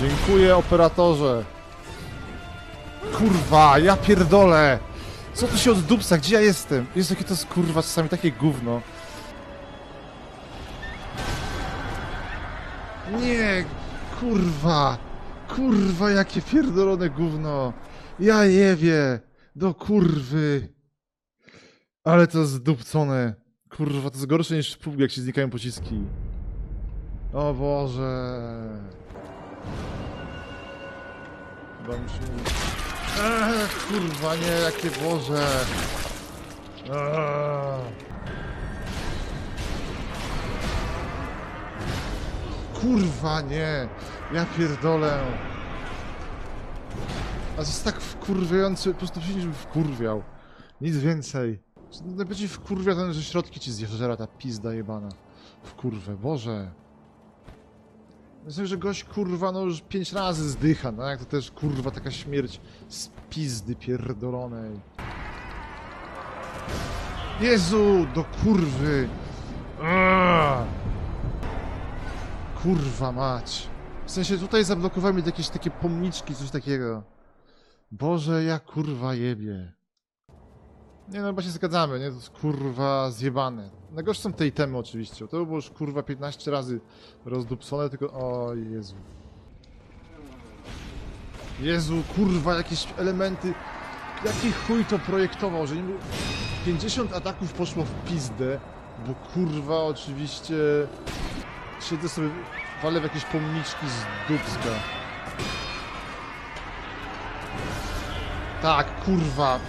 Dziękuję, operatorze. Kurwa, ja pierdolę! Co tu się od dupsa? Gdzie ja jestem? Jest jakie to jest kurwa czasami takie gówno. Nie, kurwa! Kurwa, jakie pierdolone gówno! Ja jebie! Do kurwy! Ale to zdupcone. Kurwa, to jest gorsze niż w PUBG, jak się znikają pociski. O Boże. Chyba. Ech, kurwa, nie, jakie Boże. Eee. Kurwa, nie. Ja pierdolę. A to jest tak wkurwiający, po prostu się wkurwiał. Nic więcej. Najbardziej wkurwia ten, że środki ci zjeżdżera ta pizda jebana. W Boże. Myślę, że gość kurwa no już pięć razy zdycha, no jak to też kurwa taka śmierć z pizdy pierdolonej. Jezu, do kurwy! Kurwa mać. W sensie tutaj zablokowałem mi jakieś takie pomniczki, coś takiego. Boże, ja kurwa jebie. Nie no, chyba się zgadzamy, nie? To jest kurwa zjebane. Najgorsze są te itemy oczywiście. To było już kurwa 15 razy rozdupcone, tylko... O Jezu. Jezu, kurwa, jakieś elementy... Jaki chuj to projektował, że nie było... 50 ataków poszło w pizdę, bo kurwa oczywiście... Siedzę sobie, walę w jakieś pomniczki z dupska. Tak, kurwa.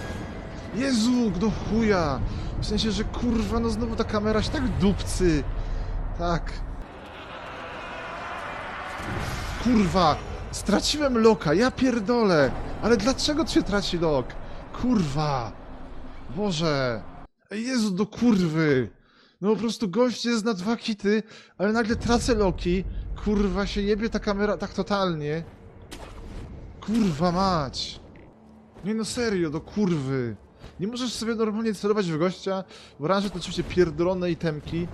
Jezu, do chuja. W sensie, że kurwa, no znowu ta kamera się tak dupcy. Tak. Kurwa, straciłem loka, ja pierdolę. Ale dlaczego się traci lok? Kurwa. Boże. Jezu, do kurwy. No po prostu gość jest na dwa kity, ale nagle tracę loki. Kurwa, się jebie ta kamera tak totalnie. Kurwa mać. Nie no serio, do kurwy. Nie możesz sobie normalnie celować w gościa, bo raz, że to oczywiście pierdolone itemki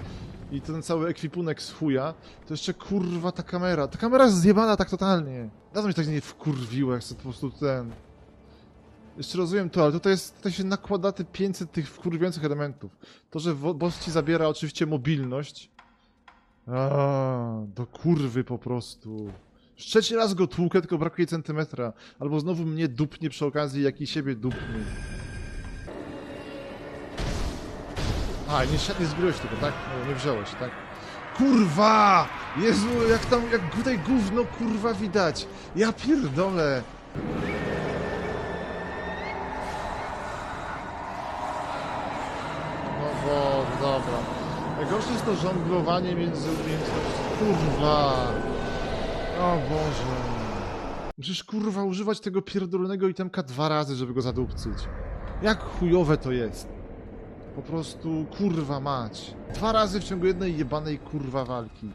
i ten cały ekwipunek z chuja, to jeszcze kurwa ta kamera. Ta kamera jest zjebana tak totalnie. Dawno mnie tak nie wkurwiło, jak chcę po prostu ten... Jeszcze rozumiem to, ale tutaj, jest, tutaj się nakłada te 500 tych wkurwiających elementów. To, że boss ci zabiera oczywiście mobilność. A, do kurwy po prostu. Trzeci raz go tłukę, tylko brakuje centymetra. Albo znowu mnie dupnie przy okazji, jak i siebie dupnie. A, nie, nie tego, tak? No, nie wziąłeś, tak? Kurwa! Jezu, jak tam, jak tutaj gówno, kurwa, widać. Ja pierdolę. No bo, dobra. Najgorsze jest to żonglowanie między umiejętnościami. Kurwa! O Boże. Musisz kurwa używać tego pierdolonego itemka dwa razy, żeby go zadupcyć. Jak chujowe to jest. Po prostu kurwa mać. Dwa razy w ciągu jednej jebanej kurwa walki.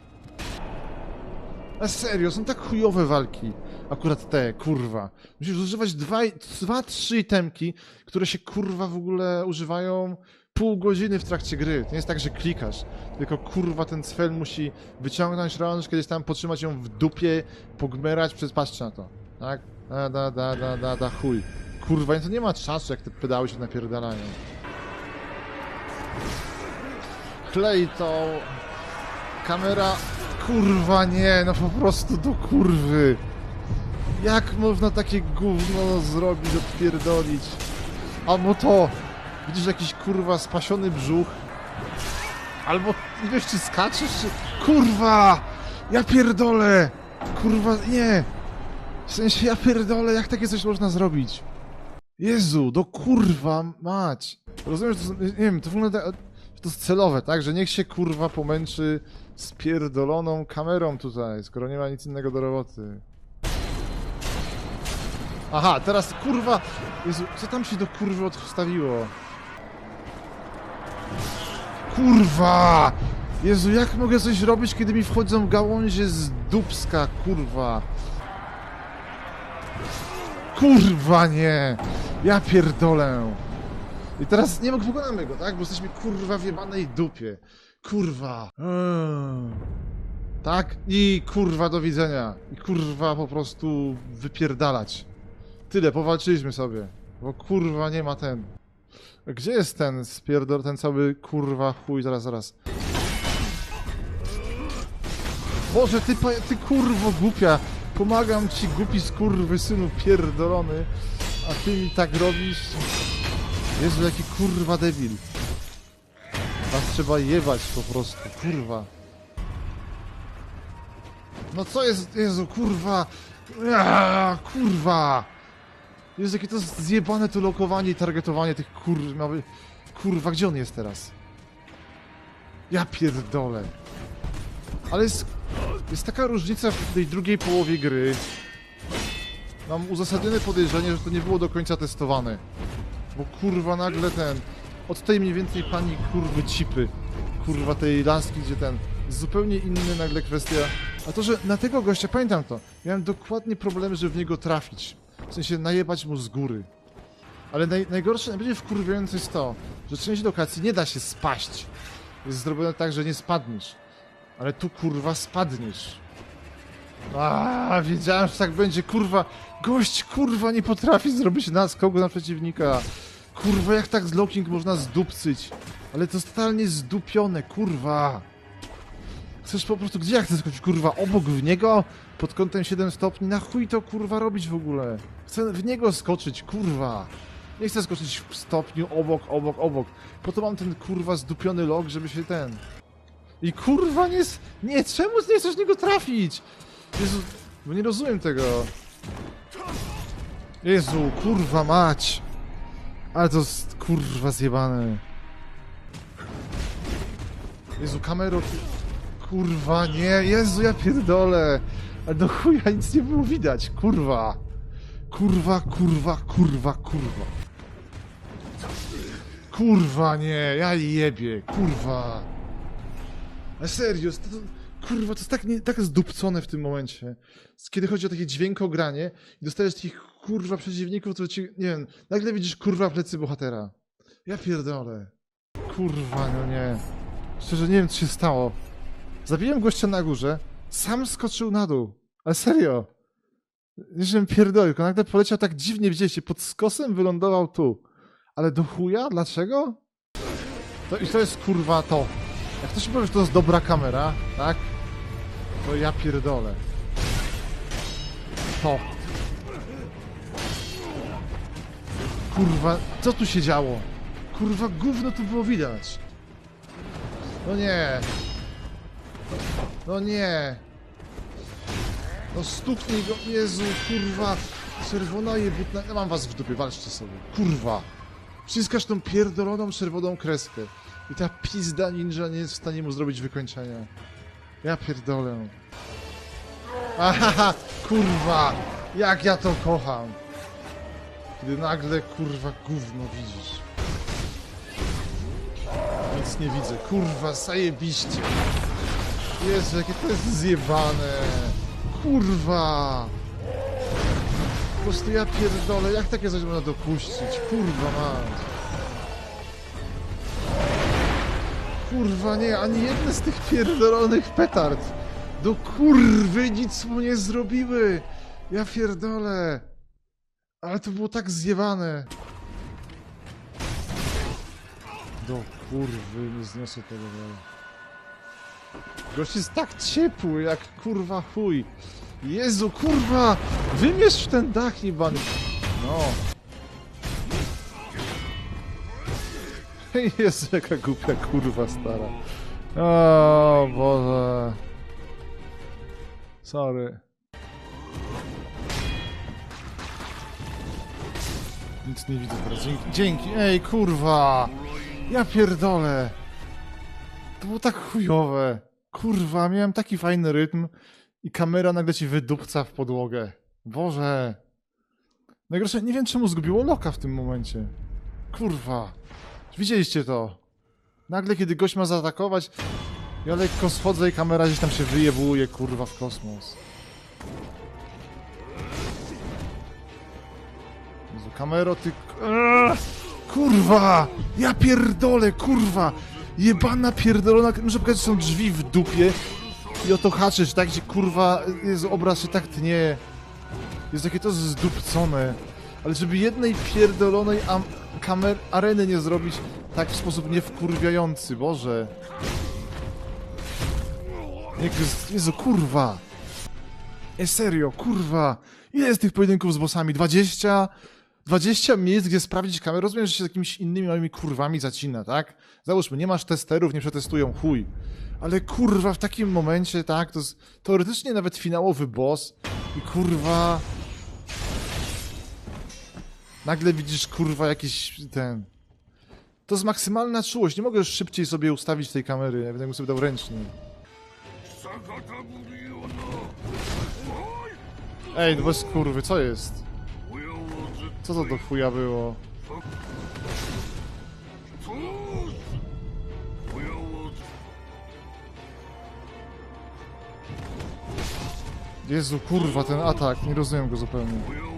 A serio, są tak chujowe walki. Akurat te, kurwa. Musisz używać dwa, dwa, trzy itemki, które się kurwa w ogóle używają pół godziny w trakcie gry. To nie jest tak, że klikasz, tylko kurwa ten cfel musi wyciągnąć rączkę, gdzieś tam potrzymać ją w dupie, pogmerać, przez na to. Tak? Da, da, da, da, da, da, chuj. Kurwa, więc to nie ma czasu, jak te pedały się napierdalają. Klej to... Kamera... Kurwa nie, no po prostu do kurwy. Jak można takie gówno zrobić, odpierdolić? Albo to... Widzisz jakiś kurwa spasiony brzuch? Albo nie wiesz czy skaczesz, czy... Kurwa! Ja pierdolę! Kurwa, nie! W sensie ja pierdolę, jak takie coś można zrobić? Jezu, do kurwa mać! Rozumiem, że to, nie wiem, to wygląda, że to jest celowe, tak? Że niech się kurwa pomęczy z pierdoloną kamerą tutaj, skoro nie ma nic innego do roboty. Aha, teraz kurwa... Jezu, co tam się do kurwy odstawiło? Kurwa! Jezu, jak mogę coś robić, kiedy mi wchodzą gałązie z dubska, kurwa? Kurwa nie! Ja pierdolę! I teraz nie pokonamy go, tak? Bo jesteśmy kurwa w jebanej dupie. Kurwa. Eee. Tak? I kurwa do widzenia. I kurwa po prostu wypierdalać. Tyle, powalczyliśmy sobie. Bo kurwa nie ma ten. Gdzie jest ten spierdol, ten cały kurwa chuj, zaraz, zaraz. Boże, ty, ty kurwo głupia. Pomagam ci, głupi skurwy synu pierdolony. A ty mi tak robisz. Jezu, jaki kurwa debil. Was trzeba jebać po prostu, kurwa. No co jest, Jezu, kurwa. Aaaa, kurwa. Jezu, jakie to zjebane to lokowanie i targetowanie tych kurwa. Kurwa, gdzie on jest teraz? Ja pierdolę. Ale jest, jest taka różnica w tej drugiej połowie gry. Mam uzasadnione podejrzenie, że to nie było do końca testowane. Bo kurwa nagle ten... Od tej mniej więcej pani kurwy cipy. Kurwa tej laski, gdzie ten... Zupełnie inny nagle kwestia. A to, że na tego gościa, pamiętam to, miałem dokładnie problemy, żeby w niego trafić. W sensie najebać mu z góry. Ale naj, najgorsze, najbardziej wkurwiające jest to, że część lokacji nie da się spaść. Jest zrobione tak, że nie spadniesz. Ale tu kurwa spadniesz. A, wiedziałem, że tak będzie, kurwa. Gość kurwa nie potrafi zrobić naskoku na przeciwnika. Kurwa, jak tak z locking można zdupcyć? Ale to totalnie zdupione, kurwa. Chcesz po prostu, gdzie ja chcę skoczyć, kurwa? Obok w niego? Pod kątem 7 stopni? Na chuj to kurwa robić w ogóle? Chcę w niego skoczyć, kurwa. Nie chcę skoczyć w stopniu obok, obok, obok. Po to mam ten kurwa zdupiony log, żeby się ten... I kurwa nie... Nie, czemu nie chcesz niego trafić? Jezu, bo nie rozumiem tego. Jezu, kurwa mać. Ale to jest kurwa zjebane. Jezu, kamero. Kurwa, nie, Jezu, ja pierdolę. Ale do chuja nic nie było widać, kurwa. Kurwa, kurwa, kurwa, kurwa. Kurwa, nie, ja jebie, kurwa. Ale serio, to, kurwa, to jest tak, nie, tak zdupcone w tym momencie. Kiedy chodzi o takie dźwiękogranie i dostajesz takich kurwa przeciwników, to ci, nie wiem, nagle widzisz kurwa plecy bohatera. Ja pierdolę. Kurwa, no nie. Szczerze, nie wiem, co się stało. Zabiłem gościa na górze, sam skoczył na dół. Ale serio. Nie żebym pierdolił, tylko nagle poleciał tak dziwnie, widzieliście, pod skosem wylądował tu. Ale do chuja? Dlaczego? To, I to jest kurwa to. Jak ktoś powie, że to jest dobra kamera, tak? To ja pierdolę. To. Kurwa, co tu się działo? Kurwa, gówno tu było widać. No nie. No nie. No stuknij go, Jezu, kurwa. Czerwona jebutna... Ja mam was w dupie, walczcie sobie. Kurwa. Wciskasz tą pierdoloną czerwoną kreskę. I ta pizda ninja nie jest w stanie mu zrobić wykończenia. Ja pierdolę. Ahaha, kurwa! Jak ja to kocham! Kiedy nagle, kurwa, gówno widzisz. Nic nie widzę. Kurwa, zajebiście. Jezu, jakie to jest zjebane. Kurwa. Po prostu ja pierdolę, jak takie coś można dopuścić? Kurwa mać. Kurwa nie, ani jedne z tych pierdolonych petard. Do kurwy nic mu nie zrobiły. Ja pierdolę. Ale to było tak zjebane. Do kurwy, nie zniosę tego dalej. Gość jest tak ciepły, jak kurwa chuj. Jezu, kurwa! Wymierz w ten dach, jebany. No. Jezu, jaka głupia kurwa stara. O Boże. Sorry. Nic nie widzę teraz. Dzięki. Dzięki. Ej, kurwa! Ja pierdolę. To było tak chujowe. Kurwa, miałem taki fajny rytm i kamera nagle ci wydupca w podłogę. Boże. Najgorsze, nie wiem czemu zgubiło loka w tym momencie. Kurwa. Widzieliście to? Nagle, kiedy gość ma zaatakować, ja lekko schodzę i kamera gdzieś tam się wyjebuje, kurwa, w kosmos. Jezu, kamero, ty... Kurwa! Ja pierdolę, kurwa! Jebana pierdolona... Muszę pokazać, że są drzwi w dupie. I o to haczy, że tak się kurwa, Jezu, obraz się tak tnie. Jest takie to zdupcone. Ale żeby jednej pierdolonej am- kamer areny nie zrobić tak w sposób niewkurwiający, Boże. Jest, Jezu, kurwa. E, serio, kurwa. Ile jest tych pojedynków z bossami? 20? 20 miejsc, gdzie sprawdzić kamerę. Rozumiem, że się z jakimiś innymi małymi kurwami zacina, tak? Załóżmy, nie masz testerów, nie przetestują, chuj. Ale kurwa, w takim momencie, tak, to jest teoretycznie nawet finałowy boss i kurwa... Nagle widzisz, kurwa, jakiś ten... To jest maksymalna czułość, nie mogę już szybciej sobie ustawić tej kamery, ja będę sobie dał ręcznie. Ej, no bez kurwy, co jest? Co to do chuja było? Jezu, kurwa, ten atak, nie rozumiem go zupełnie.